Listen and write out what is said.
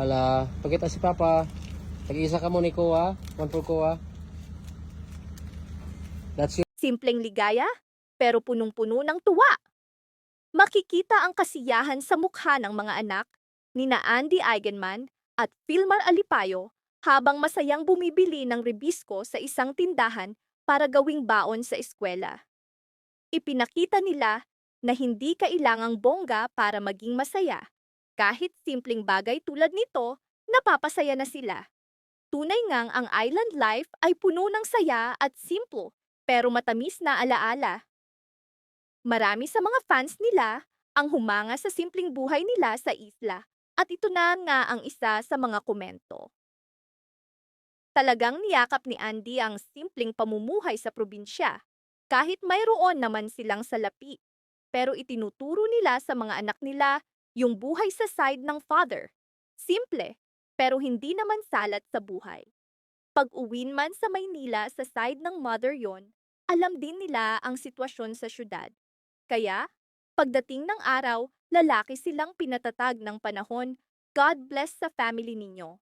Hala, pakita si Papa. Tag-isa ka mo ni Kuya. One for Kuya. That's your Simpleng ligaya, pero punong-puno ng tuwa. Makikita ang kasiyahan sa mukha ng mga anak ni na Andy Eigenman at Filmar Alipayo habang masayang bumibili ng rebisko sa isang tindahan para gawing baon sa eskwela. Ipinakita nila na hindi kailangang bongga para maging masaya. Kahit simpleng bagay tulad nito, napapasaya na sila. Tunay ngang ang island life ay puno ng saya at simple pero matamis na alaala. Marami sa mga fans nila ang humanga sa simpleng buhay nila sa isla at ito na nga ang isa sa mga komento. Talagang niyakap ni Andy ang simpleng pamumuhay sa probinsya kahit mayroon naman silang salapi. Pero itinuturo nila sa mga anak nila yung buhay sa side ng father. Simple, pero hindi naman salat sa buhay. Pag-uwin man sa Maynila sa side ng mother yon, alam din nila ang sitwasyon sa syudad. Kaya, pagdating ng araw, lalaki silang pinatatag ng panahon, God bless sa family ninyo.